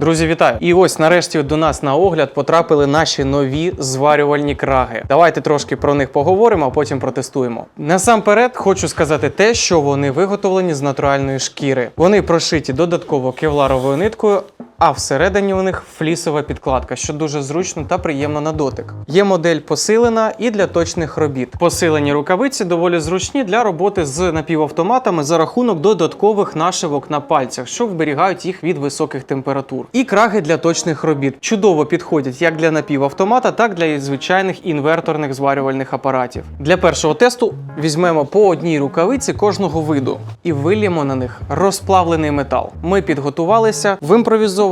Друзі, вітаю! І ось нарешті до нас на огляд потрапили наші нові зварювальні краги. Давайте трошки про них поговоримо, а потім протестуємо. Насамперед хочу сказати те, що вони виготовлені з натуральної шкіри. Вони прошиті додатково кевларовою ниткою. А всередині у них флісова підкладка, що дуже зручно та приємно на дотик. Є модель посилена і для точних робіт. Посилені рукавиці доволі зручні для роботи з напівавтоматами за рахунок додаткових нашивок на пальцях, що вберігають їх від високих температур. І краги для точних робіт чудово підходять як для напівавтомата, так і для звичайних інверторних зварювальних апаратів. Для першого тесту візьмемо по одній рукавиці кожного виду і виліємо на них розплавлений метал. Ми підготувалися в імпровізованому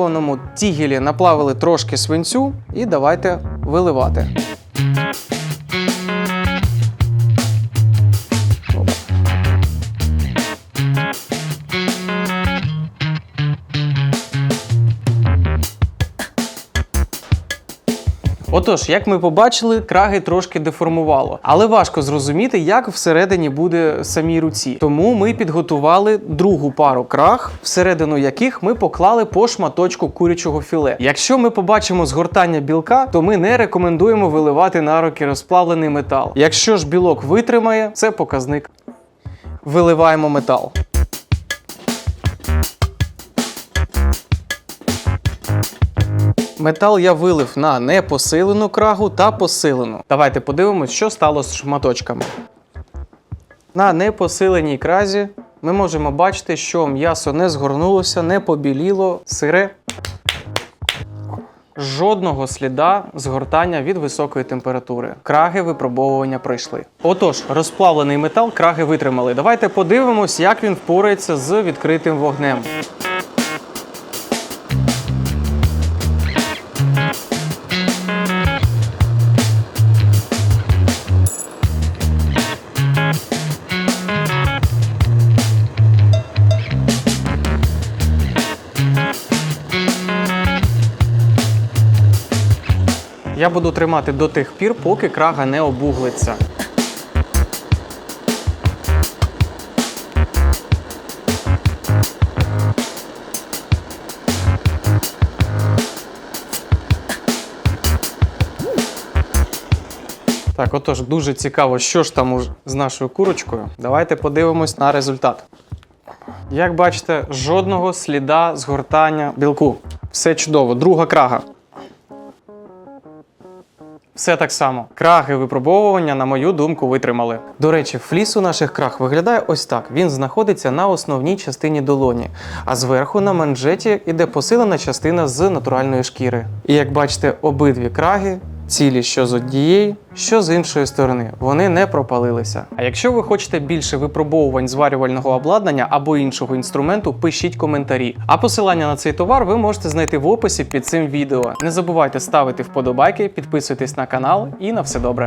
тігелі, наплавили трошки свинцю і давайте виливати. Отож, як ми побачили, краги трошки деформувало, але важко зрозуміти, як всередині буде самій руці. Тому ми підготували другу пару краг, всередину яких ми поклали по шматочку курячого філе. Якщо ми побачимо згортання білка, то ми не рекомендуємо виливати на руки розплавлений метал. Якщо ж білок витримає, це показник. Виливаємо метал. Метал я вилив на непосилену крагу та посилену. Давайте подивимось, що стало з шматочками. На непосиленій кразі ми можемо бачити, що м'ясо не згорнулося, не побіліло, сире. Жодного сліда згортання від високої температури. Краги випробовування пройшли. Отож, розплавлений метал краги витримали. Давайте подивимось, як він впорається з відкритим вогнем. Я буду тримати до тих пір, поки крага не обуглиться. Так, отож, дуже цікаво, що ж там з нашою курочкою. Давайте подивимось на результат. Як бачите, жодного сліда згортання білку. Все чудово. Друга крага. Все так само. Краги випробовування, на мою думку, витримали. До речі, фліс у наших крах виглядає ось так. Він знаходиться на основній частині долоні, а зверху на манжеті іде посилена частина з натуральної шкіри. І як бачите, обидві краги. Цілі що з однієї, що з іншої сторони, вони не пропалилися. А якщо ви хочете більше випробовувань зварювального обладнання або іншого інструменту, пишіть коментарі. А посилання на цей товар ви можете знайти в описі під цим відео. Не забувайте ставити вподобайки, підписуйтесь на канал і на все добре.